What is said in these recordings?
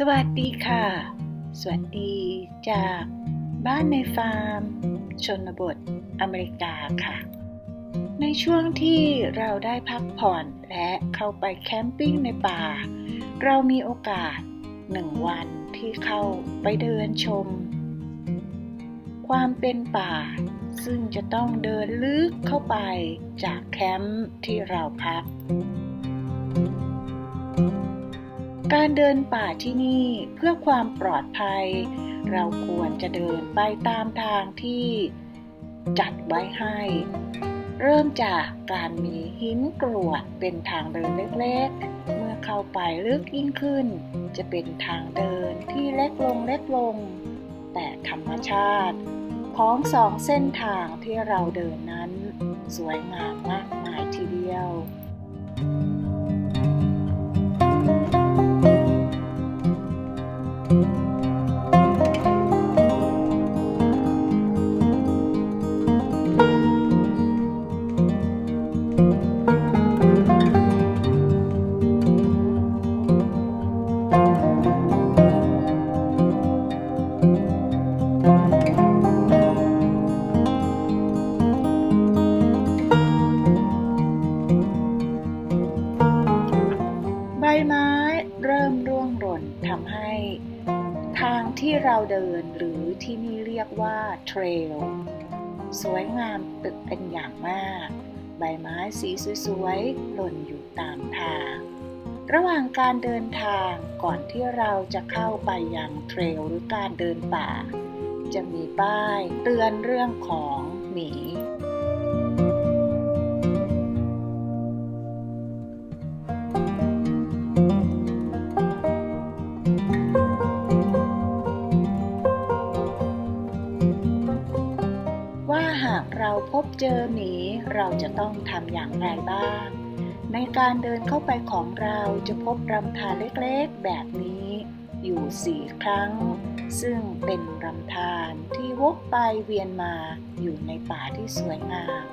สวัสดีค่ะ สวัสดีจากบ้านในฟาร์ม ชนบทอเมริกาค่ะ ในช่วงที่เราได้พักผ่อนและเข้าไปแคมปิ้งในป่า เรามีโอกาสหนึ่งวันที่เข้าไปเดินชม ความเป็นป่า ซึ่งจะต้องเดินลึกเข้าไปจากแคมป์ที่เราพัก การเดินป่าที่นี่เพื่อความปลอดภัย เราควรจะเดินไปตามทางที่จัดไว้ให้ เริ่มจากการมีหินกรวดเป็นทางเดินเล็กๆ เมื่อเข้าไปลึกยิ่งขึ้น จะเป็นทางเดินที่เล็กลงเล็กลง แต่ธรรมชาติ ของสองเส้นทางที่เราเดินนั้น สวยงามมากมายทีเดียวใบ รลสวยงามตึกเป็นอย่างมาก ใบไม้สีสวยๆ หล่นอยู่ตามทาง ระหว่างการเดินทางก่อนที่เราจะเข้าไปยังเทรลหรือการเดินป่า จะมีป้ายเตือนเรื่องของหมีาหากเราพบเจอหมีเราจะต้องทำอย่างไรบ้าง ในการเดินเข้าไปของเราจะพบรำธารเล็กๆแบบนี้ อยู่สี่ครั้ง ซึ่งเป็นรำธารที่วกไปเวียนมาอยู่ในป่าที่สวยงาม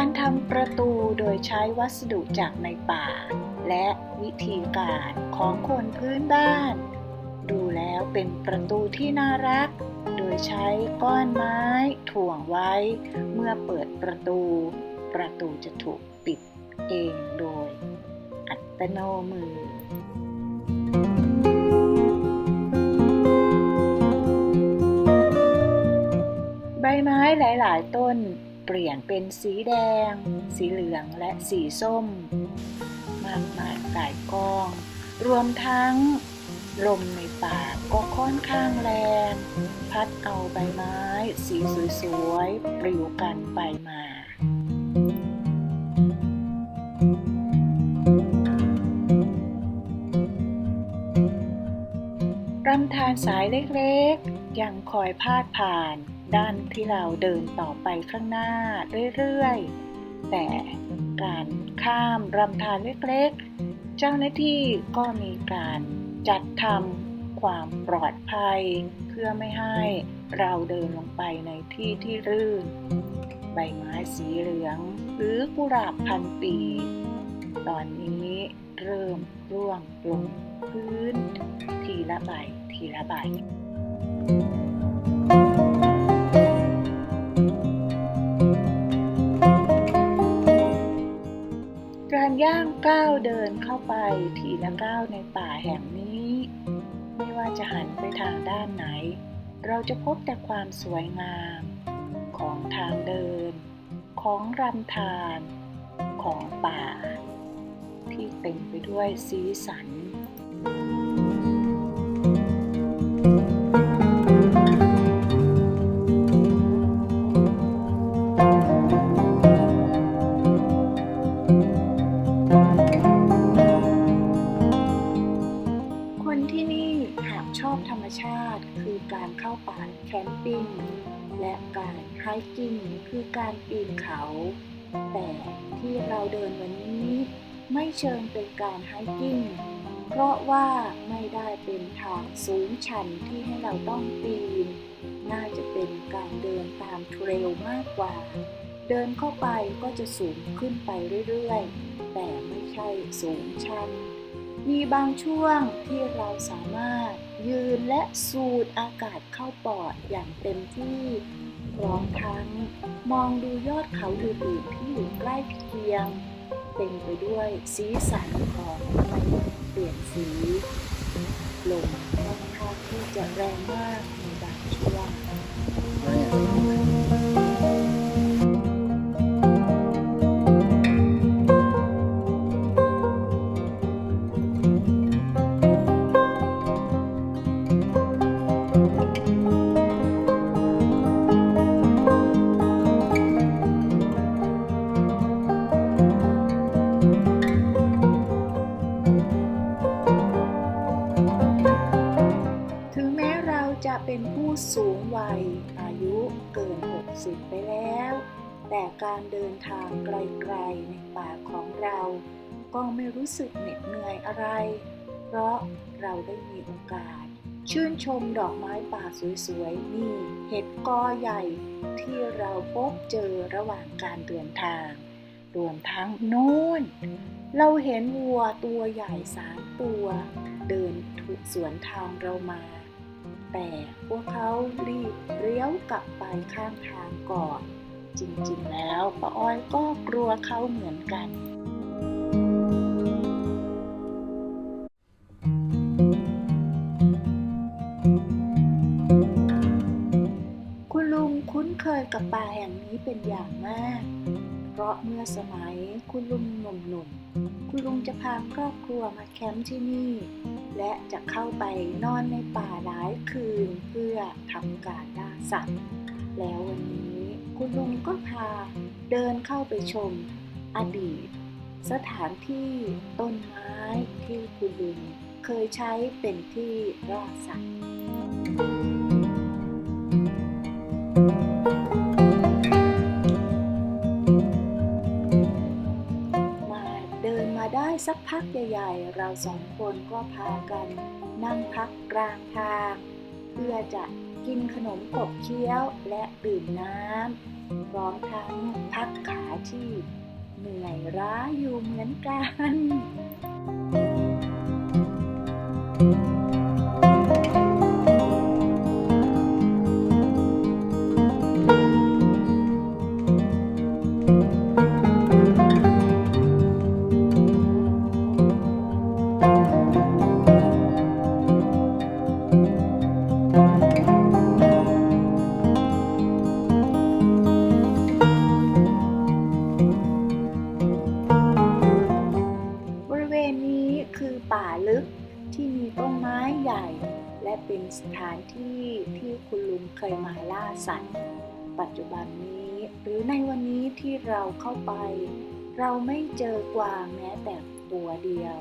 การทำประตูโดยใช้วัสดุจากในป่า และวิธีการของคนพื้นบ้าน ดูแล้วเป็นประตูที่น่ารัก โดยใช้ก้อนไม้ถ่วงไว้ เมื่อเปิดประตู ประตูจะถูกปิดเองโดย อัตโนมือใบไม้หลาย ๆ ต้น เปลี่ยนเป็นสีแดง สีเหลืองและสีส้ม มากมายกายกอง รวมทั้ง ลมในป่าก็ค่อนข้างแรง พัดเอาใบไม้ สีสวยๆปลิวกันไปมารำธารสายเล็กๆ ยังคอยพาดผ่าน ด้านที่เราเดินต่อไปข้างหน้าเรื่อยๆ แต่การข้ามรำธารเล็กๆ เจ้าหน้าที่ก็มีการจัดทำความปลอดภัย เพื่อไม่ให้เราเดินลงไปในที่ที่รื่น ใบไม้สีเหลือง หรือกุหลาบพันปี ตอนนี้เริ่มร่วงลงพื้น ทีละใบทีละใบกา ย่างก้าวเดินเข้าไปทีละก้าวในป่าแห่งนี้ ไม่ว่าจะหันไปทางด้านไหน เราจะพบแต่ความสวยงาม ของทางเดิน ของรำธารของป่า ที่เต็มไปด้วยสีสันคน ชอบธรรมชาติ คือการเข้าป่าแคมปิ้ง และการไฮกิ้งคือการปีนเขา แต่ที่เราเดินวันนี้ไม่เชิงเป็นการไฮกิ้ง เพราะว่าไม่ได้เป็นทางสูงชันที่ให้เราต้องปีน น่าจะเป็นการเดินตามเทรลมากกว่า เดินเข้าไปก็จะสูงขึ้นไปเรื่อยๆ แต่ไม่ใช่สูงชัน มีบางช่วงที่เราสามารถ ยืนและสูดอากาศเข้าปอดอย่างเต็มที่พร้อมทั้งมองดูยอดเขาอื่นๆที่อยู่ใกล้เคียง เต็มไปด้วยสีสันของใบเปลี่ยนสีลมค่อนข้างที่จะแรงมากในบางช่วง เป็นผู้สูงวัยอายุเกิน 60 ไปแล้ว แต่การเดินทางไกลๆในป่าของเรา ก็ไม่รู้สึกเหน็ดเหนื่อยอะไร เพราะเราได้มีโอกาส ชื่นชมดอกไม้ป่าสวยๆนี่เห็ดกอใหญ่ที่เราพบเจอระหว่างการเดินทาง รวมทั้งโน้นเราเห็นวัวตัวใหญ่สามตัว เดินถูกสวนทางเรามา แต่พวกเขารีบเลี้ยวกลับไปข้างทางก่อน จริงๆ แล้วป้าอ้อยก็กลัวเขาเหมือนกันคุณลุงคุ้นเคยกับป่าแห่งนี้เป็นอย่างมาก เพราะเมื่อสมัยคุณลุงหนุ่มๆ คุณลุงจะพาครอบครัวมาแคมป์ที่นี่ และจะเข้าไปนอนในป่าหลายคืนเพื่อทำการล่าสัตว์ แล้ววันนี้คุณลุงก็พาเดินเข้าไปชมอดีต สถานที่ต้นไม้ที่คุณลุงเคยใช้เป็นที่ล่าสัตว์ สักพักใหญ่ๆ เราสองคนก็พากัน นั่งพักกลางทาง เพื่อจะกินขนมกบเคี้ยวและดื่มน้ำพร้อมทั้งพักขาที่เหนื่อยล้าอยู่เหมือนกัน เป็นสถานที่ที่คุณลุงเคยมาล่าสัตว์ ปัจจุบันนี้หรือในวันนี้ที่เราเข้าไป เราไม่เจอกวางแม้แต่ตัวเดียว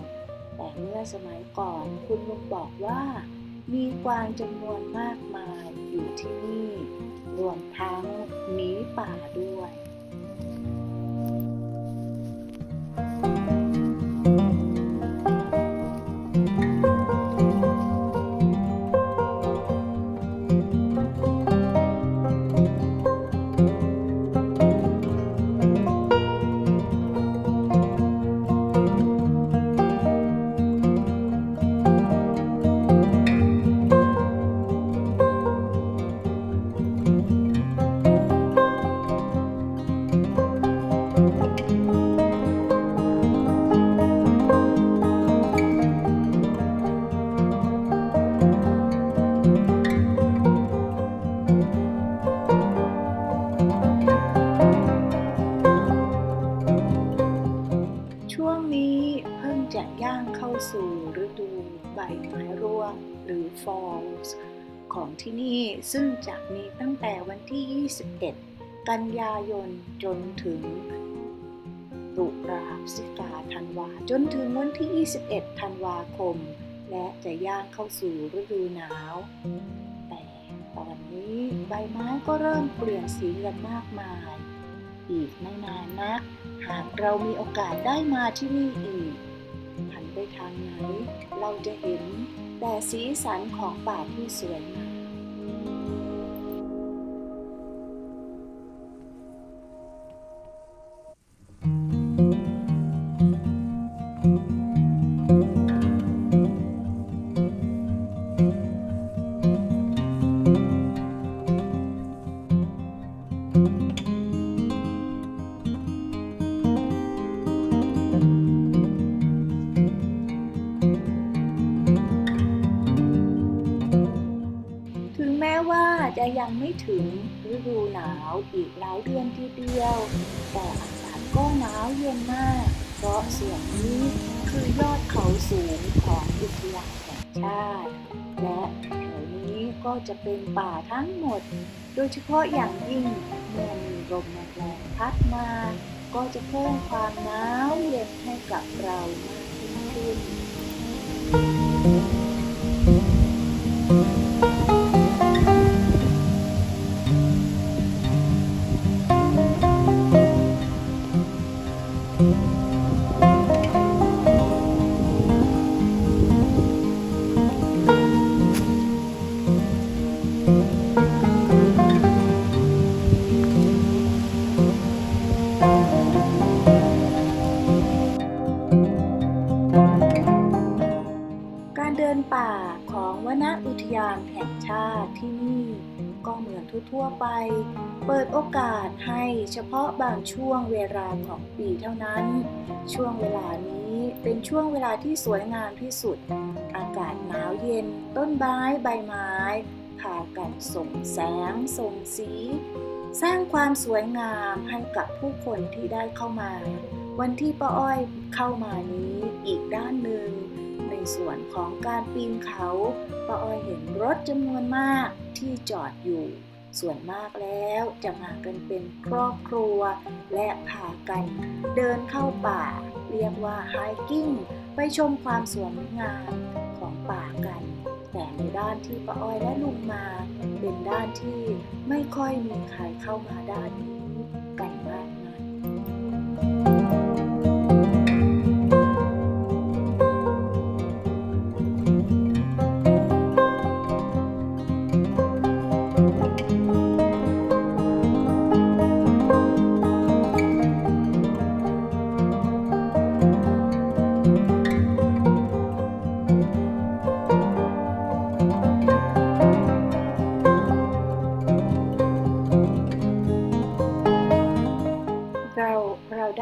แต่เมื่อสมัยก่อนคุณลุงบอกว่า มีกวางจำนวนมากมายอยู่ที่นี่ รวมทั้งหมีป่าด้วย สู่ฤดูใบไม้ร่วงหรือ Falls ของที่นี่ซึ่งจะมีตั้งแต่วันที่ 21 กันยายนจนถึงตุลาพฤศจิกาธันวา จนถึงวันที่ 21 ธันวาคม และจะย่างเข้าสู่ฤดูหนาว แต่ตอนนี้ใบไม้ก็เริ่มเปลี่ยนสีกันมากมาย อีกไม่นานนัก หากเรามีโอกาสได้มาที่นี่อีก ไปทางไหน เราจะเห็นแต่สีสันของป่าที่สวยงาม แต่อากาศก็หนาวเย็นมาก เพราะส่วนนี้คือยอดเขาสูงของอุทยานแห่งชาติ และแถวนี้ก็จะเป็นป่าทั้งหมด โดยเฉพาะอย่างยิ่งเมื่อมีลมแรงพัดมา ก็จะเพิ่มความหนาวเย็นให้กับเรามากยิ่งขึ้นกา ดินป่าของวนอุทยานแห่งชาติที่นี่ ก็เหมือนทั่วๆไป เปิดโอกาสให้เฉพาะบางช่วงเวลาของปีเท่านั้น ช่วงเวลานี้เป็นช่วงเวลาที่สวยงามที่สุด อากาศหนาวเย็น ต้นไม้ใบไม้พากันส่งแสง ส่งสี สร้างความสวยงามให้กับผู้คนที่ได้เข้ามา วันที่ป้าอ้อยเข้ามานี้อีกด้านหนึ่ง ส่วนของการปีนเขาป้าอ้อยเห็นรถจำนวนมากที่จอดอยู่ ส่วนมากแล้วจะมากันเป็นครอบครัว และพากันเดินเข้าป่า เรียกว่าไฮกิ้งไปชมความสวยงามของป่ากัน แต่ในด้านที่ป้าอ้อยและลุงมา เป็นด้านที่ไม่ค่อยมีใครเข้ามาด้านนี้กันมากนัก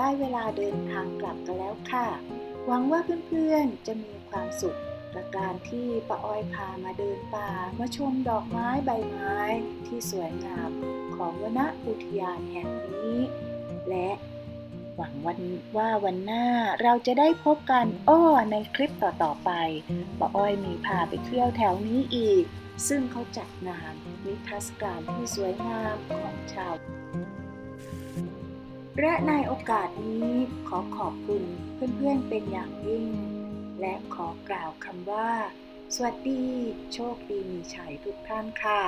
ได้เวลาเดินทางกลับกันแล้วค่ะ หวังว่าเพื่อนๆจะมีความสุขกับการที่ป้าอ้อยพามาเดินป่ามาชมดอกไม้ใบไม้ที่สวยงามของวนอุทยานแห่งนี้ และหวังวันว่าวันหน้าเราจะได้พบกันอ้อในคลิปต่อๆไปป้าอ้อยมีพาไปเที่ยวแถวนี้อีก ซึ่งเขาจัดงานนิทรรศการที่สวยงามของชาว และในโอกาสนี้ขอขอบคุณเพื่อนๆเป็นอย่างยิ่ง และขอกล่าวคำว่า สวัสดี โชคดีมีชัยทุกท่านค่ะ